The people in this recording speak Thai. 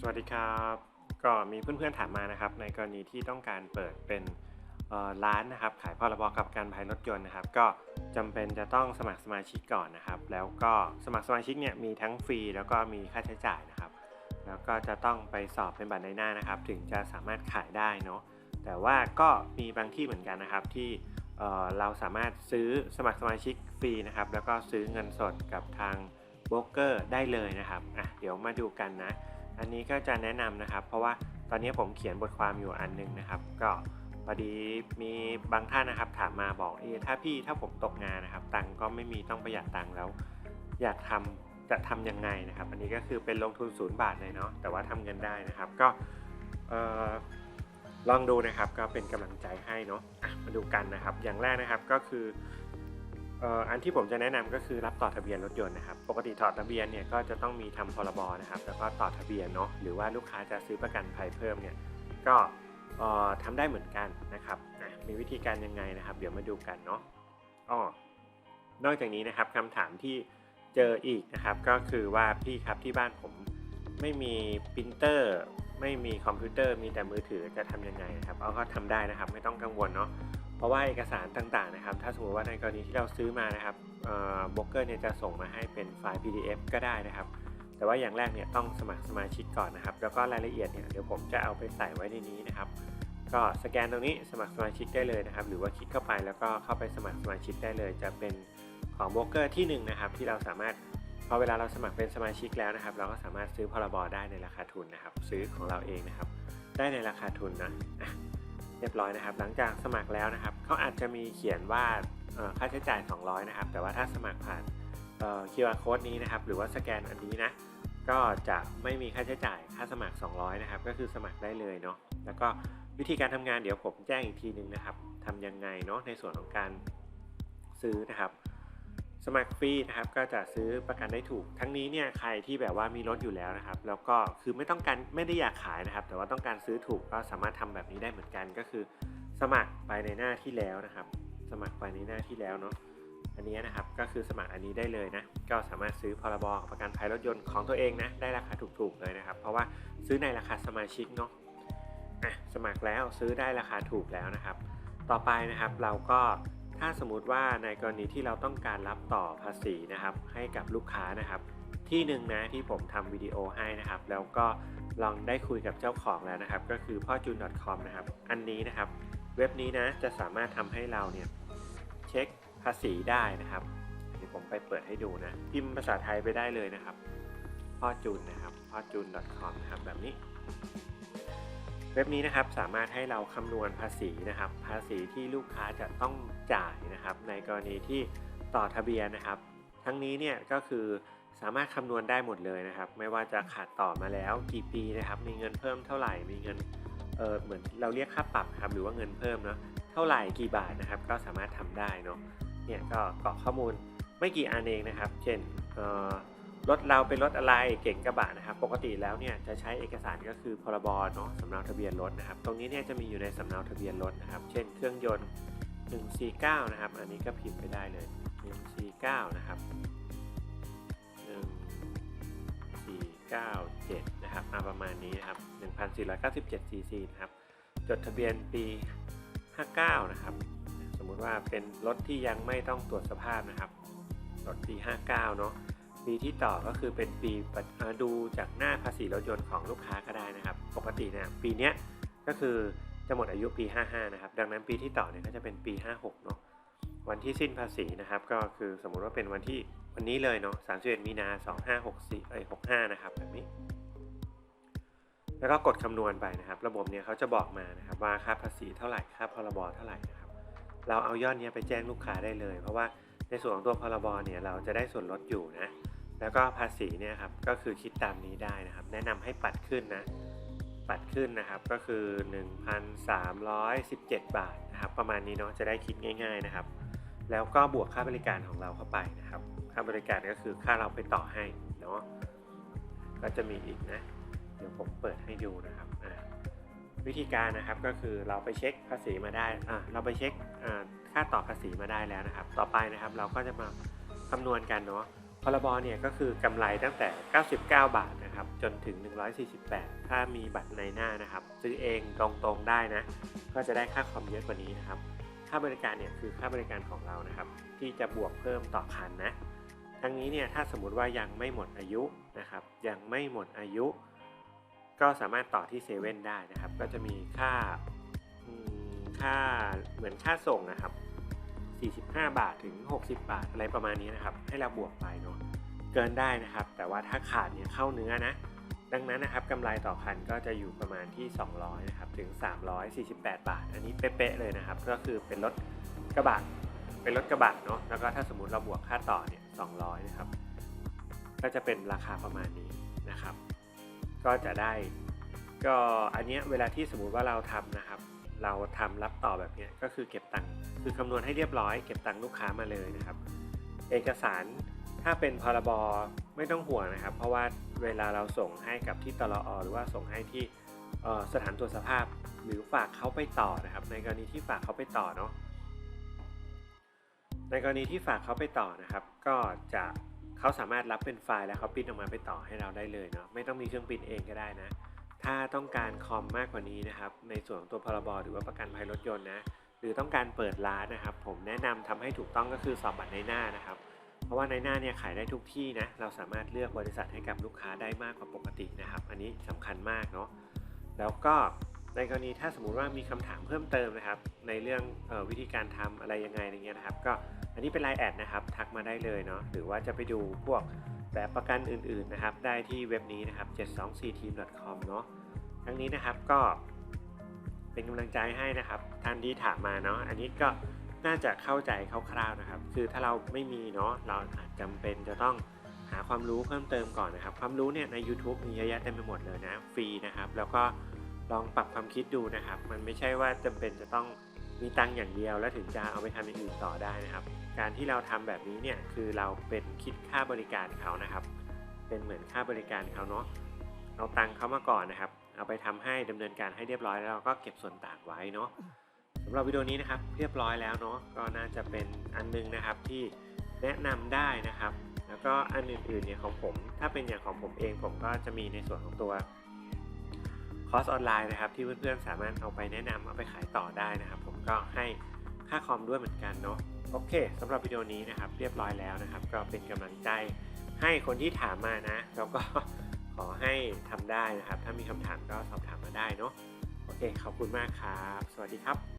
สวัสดีครับ ก็มีเพื่อนๆถามมานะครับ ในกรณีที่ต้องการเปิดเป็นร้านนะครับ ขายพรบกับการภายรถยนต์นะครับ ก็จำเป็นจะต้องสมัครสมาชิกก่อนนะครับ แล้วก็สมัครสมาชิกเนี่ยมีทั้งฟรีแล้วก็มีค่าใช้จ่ายนะครับ แล้วก็จะต้องไปสอบเป็นบัตรในหน้านะครับ ถึงจะสามารถขายได้เนาะแต่ว่าก็มีบางที่เหมือนกันนะครับที่เอ่อเราสามารถซื้อสมัครสมาชิกฟรีนะครับ แล้วก็ซื้อเงินสดกับทางโบรกเกอร์ได้เลยนะครับอะเดี๋ยวมาดูกันนะ อันนี้ก็จะแนะนำนะครับ เพราะว่าตอนนี้ผมเขียนบทความอยู่อันนึงนะครับ ก็พอดีมีบางท่านนะครับ ถามมาบอกเออถ้าพี่ถ้าผมตกงานนะครับ ตังก็ไม่มีต้องประหยัดตังแล้ว อยากทำจะทำยังไงนะครับ อันนี้ก็คือเป็นลงทุนศูนย์บาทเลยเนาะแต่ว่าทำเงินได้นะครับ ก็ลองดูนะครับก็เป็นกำลังใจให้เนาะมาดูกันนะครับ อย่างแรกนะครับก็คือ อันที่ผมจะแนะนำก็คือรับต่อทะเบียนรถยนต์นะครับปกติถอดทะเบียนเนี่ยก็จะต้องมีทำพรบนะครับแล้วก็ต่อทะเบียนเนาะหรือว่าลูกค้าจะซื้อประกันภัยเพิ่มเนี่ยก็เอ่อทำได้เหมือนกันนะครับอะมีวิธีการยังไงนะครับ เดี๋ยวมาดูกันเนาะอ้อนอกจากนี้นะครับคำถามที่เจออีกนะครับก็คือว่าพี่ครับที่บ้านผมไม่มีปรินเตอร์ไม่มีคอมพิวเตอร์มีแต่มือถือจะทำยังไงนะครับเอาก็ทำได้นะครับ ไม่ต้องกังวลเนาะ เพราะว่าเอกสารต่างๆนะครับ ถ้าสมมติว่าในกรณีที่เราซื้อมานะครับบล็อกเกอร์เนี่ยจะส่งมาให้เป็นไฟล์ PDF ก็ได้นะครับ แต่ว่าอย่างแรกเนี่ยต้องสมัครสมาชิกก่อนนะครับ แล้วก็รายละเอียดเนี่ยเดี๋ยวผมจะเอาไปใส่ไว้ในนี้นะครับ ก็สแกนตรงนี้สมัครสมาชิกได้เลยนะครับ หรือว่าคลิกเข้าไปแล้วก็เข้าไปสมัครสมาชิกได้เลย จะเป็นของบล็อกเกอร์ที่หนึ่งนะครับที่เราสามารถพอเวลาเราสมัครเป็นสมาชิกแล้วนะครับ เราก็สามารถซื้อพรบได้ในราคาทุนนะครับ ซื้อของเราเองนะครับ ได้ในราคาทุนนะ เรียบร้อยนะครับ หลังจากสมัครแล้วนะครับเขาอาจจะมีเขียนว่าค่าใช้จ่าย 200 นะครับ แต่ว่าถ้าสมัครผ่านเอ่อ QR code นี้นะครับ หรือว่าสแกนอันนี้นะ ก็จะไม่มีค่าใช้จ่ายค่าสมัคร 200 นะครับ ก็คือสมัครได้เลยเนาะ แล้วก็วิธีการทำงานเดี๋ยวผมแจ้งอีกทีนึงนะครับทำยังไงเนาะในส่วนของการซื้อนะครับ สมัครฟรีนะครับก็จะซื้อประกันได้ถูก ทั้งนี้เนี่ยใครที่แบบว่ามีรถอยู่แล้วนะครับ แล้วก็คือไม่ต้องการไม่ได้อยากขายนะครับ แต่ว่าต้องการซื้อถูกก็สามารถทำแบบนี้ได้เหมือนกันก็คือ สมัครไปในหน้าที่แล้วนะครับ สมัครไปในหน้าที่แล้วเนาะอันนี้นะครับก็คือสมัครอันนี้ได้เลยนะก็สามารถซื้อพรบประกันภัยรถยนต์ของตัวเองนะได้ราคาถูกๆเลยนะครับ เพราะว่าซื้อในราคาสมาชิกเนาะะสมัครแล้วซื้อได้ราคาถูกแล้วนะครับ ต่อไปนะครับเราก็ ถ้าสมมุติว่าในกรณีที่เราต้องการรับต่อภาษีนะครับ ให้กับลูกค้านะครับ ที่หนึ่งนะที่ผมทำวิดีโอให้นะครับ แล้วก็ลองได้คุยกับเจ้าของแล้วนะครับ ก็คือพ่อจูน .com นะครับ อันนี้นะครับ เว็บนี้นะจะสามารถทำให้เราเนี่ยเช็คภาษีได้นะครับเดี๋ยวผมไปเปิดให้ดูนะพิมพ์ภาษาไทยไปได้เลยนะครับพ่อจูนนะครับพ่อจูน .com นะครับแบบนี้ เว็บนี้นะครับสามารถให้เราคำนวณภาษีนะครับ ภาษีที่ลูกค้าจะต้องจ่ายนะครับ ในกรณีที่ต่อทะเบียนนะครับ ทั้งนี้เนี่ยก็คือสามารถคำนวณได้หมดเลยนะครับ ไม่ว่าจะขาดต่อมาแล้วกี่ปีนะครับ มีเงินเพิ่มเท่าไหร่มีเงินเออเหมือนเราเรียกค่าปรับครับหรือว่าเงินเพิ่มเนาะเท่าไหร่กี่บาทนะครับ ก็สามารถทำได้เนาะเนี่ยก็กรอกข้อมูลไม่กี่อันเองนะครับ เช่นเออ รถเราเป็นรถอะไรเก่งกระบะนะครับปกติแล้วเนี่ยจะใช้เอกสารก็คือพรบเนาะสำเนาทะเบียนรถนะครับตรงนี้เนี่ยจะมีอยู่ในสำเนาทะเบียนรถนะครับ เช่นเครื่องยนต์ 149 นะครับ อันนี้ก็พิมพ์ไปได้เลย 149 นะครับ 1497 นะครับมาประมาณนี้นะครับ 1497 cc นะครับจดทะเบียนปี 59 นะครับ สมมุติว่าเป็นรถที่ยังไม่ต้องตรวจสภาพนะครับรถปี 59 เนาะ ปีที่ต่อก็คือเป็นปีดูจากหน้าภาษีรถยนต์ของลูกค้าก็ได้นะครับ ปกติเนี่ยปีเนี้ยก็คือจะหมดอายุปี 55 นะครับ ดังนั้นปีที่ต่อเนี่ยก็จะเป็นปี 56 เนาะวันที่สิ้นภาษีนะครับ ก็คือสมมุติว่าเป็นวันที่วันนี้เลยเนาะ31มีนา2564เอ้ย65 นะครับแบบนี้ แล้วก็กดคำนวณไปนะครับ ระบบเนี่ยเขาจะบอกมานะครับว่าค่าภาษีเท่าไหร่ค่าพรบเท่าไหร่นะครับ เราเอายอดเนี้ยไปแจ้งลูกค้าได้เลย เพราะว่าในส่วนของตัวพรบเนี่ยเราจะได้ส่วนลดอยู่นะ แล้วก็ภาษีเนี่ยครับก็คือคิดตามนี้ได้นะครับ แนะนำให้ปัดขึ้นนะปัดขึ้นนะครับก็คือ 1,317 บาทนะครับ ประมาณนี้เนาะจะได้คิดง่าย ๆนะครับ แล้วก็บวกค่าบริการของเราเข้าไปนะครับ ค่าบริการก็คือค่าเราไปต่อให้เนาะก็จะมีอีกนะเดี๋ยวผมเปิดให้ดูนะครับวิธีการนะครับก็คือเราไปเช็คภาษีมาได้อ่าเราไปเช็คค่าต่อภาษีมาได้แล้วนะครับ ต่อไปนะครับเราก็จะมาคำนวณกันเนาะ พรบเนี่ยก็คือกำไรตั้งแต่ 99 บาทนะครับจนถึง 148 ถ้ามีบัตรในหน้านะครับ ซื้อเองตรงๆได้นะ ก็จะได้ค่าคอมเยอะกว่านี้นะครับ ค่าบริการเนี่ยคือค่าบริการของเรานะครับ ที่จะบวกเพิ่มต่อคันนะ ทั้งนี้เนี่ยถ้าสมมติว่ายังไม่หมดอายุนะครับ ยังไม่หมดอายุ ก็สามารถต่อที่เซเว่นได้นะครับ ก็จะมีค่าค่าเหมือนค่าส่งนะครับ 45 บาทถึง 60 บาทอะไรประมาณนี้นะครับ ให้เราบวกไปเนาะเกินได้นะครับ แต่ว่าถ้าขาดเนี่ยเข้าเนื้อนะ ดังนั้นนะครับกำไรต่อคันก็จะอยู่ประมาณที่ 200นะครับถึง 348 บาท อันนี้เป๊ะๆเลยนะครับ ก็คือเป็นรถกระบะเป็นรถกระบะเนาะแล้วก็ถ้าสมมติเราบวกค่าต่อเนี่ย200นะครับก็จะเป็นราคาประมาณนี้นะครับ ก็จะได้ก็อันเนี้ยเวลาที่สมมุติว่าเราทำนะครับ เราทำรับต่อแบบเนี้ยก็คือเก็บตังค์ คือคำนวณให้เรียบร้อยเก็บตังค์ลูกค้ามาเลยนะครับ เอกสารถ้าเป็นพรบไม่ต้องห่วงนะครับ เพราะว่าเวลาเราส่งให้กับที่ตลอหรือว่าส่งให้ที่สถานตรวจสภาพหรือฝากเขาไปต่อนะครับ ในกรณีที่ฝากเขาไปต่อเนาะในกรณีที่ฝากเขาไปต่อนะครับ ก็จะเขาสามารถรับเป็นไฟล์แล้วเขาปิ้นออกมาไปต่อให้เราได้เลยเนาะไม่ต้องมีเครื่องปิ้นเองก็ได้นะ ถ้าต้องการคอมมากกว่านี้นะครับ ในส่วนของตัวพรบหรือว่าประกันภัยรถยนต์นะ รือต้องการเปิดร้านนะครับ ผมแนะนำทำให้ถูกต้องก็คือสอบบัตรในหน้านะครับ เพราะว่าในหน้าเนี่ยขายได้ทุกที่นะเราสามารถเลือกบริษัทให้กับลูกค้าได้มากกว่าปกตินะครับ อันนี้สำคัญมากเนาะแล้วก็ในกรณีถ้าสมมุติว่ามีคำถามเพิ่มเติมนะครับ ในเรื่องออวิธีการทำอะไรยังไงอะไรเงี้ยนะครับ ก็อันนี้เป็นไลน์แอดนะครับ ทักมาได้เลยเนาะหรือว่าจะไปดูพวกแบบประกันอื่นๆนะครับ ได้ที่เว็บนี้นะครับ 724team.com เนาะทั้งนี้นะครับก็ เป็นกำลังใจให้นะครับท่านที่ถามมาเนาะอันนี้ก็น่าจะเข้าใจคร่าวๆนะครับ คือถ้าเราไม่มีเนาะเราอาจจำเป็นจะต้องหาความรู้เพิ่มเติมก่อนนะครับ ความรู้เนี่ยใน YouTube มีเยอะแยะเต็มไปหมดเลยนะฟรีนะครับ แล้วก็ลองปรับความคิดดูนะครับ มันไม่ใช่ว่าจำเป็นจะต้องมีตังค์อย่างเดียว แล้วถึงจะเอาไปทำอย่างอื่นต่อได้นะครับ การที่เราทำแบบนี้เนี่ยคือเราเป็นคิดค่าบริการเขานะครับ เป็นเหมือนค่าบริการเขาเนาะเอาตังค์เขามาก่อนนะครับ เอาไปทำให้ดำเนินการให้เรียบร้อยแล้วเราก็เก็บส่วนต่างไว้เนาะสำหรับวิดีโอนี้นะครับเรียบร้อยแล้วเนาะก็น่าจะเป็นอันนึงนะครับที่แนะนำได้นะครับ แล้วก็อันอื่นๆเนี่ยของผม ถ้าเป็นอย่างของผมเองผมก็จะมีในส่วนของตัวคอร์สออนไลน์นะครับที่เพื่อนๆสามารถเอาไปแนะนำเอาไปขายต่อได้นะครับ ผมก็ให้ค่าคอมด้วยเหมือนกันเนาะโอเคสำหรับวิดีโอนี้นะครับ เรียบร้อยแล้วนะครับ ก็เป็นกำลังใจให้คนที่ถามมานะ แล้วก็ ขอให้ทำได้นะครับ ถ้ามีคำถามก็สอบถามมาได้เนาะโอเคขอบคุณมากครับ สวัสดีครับ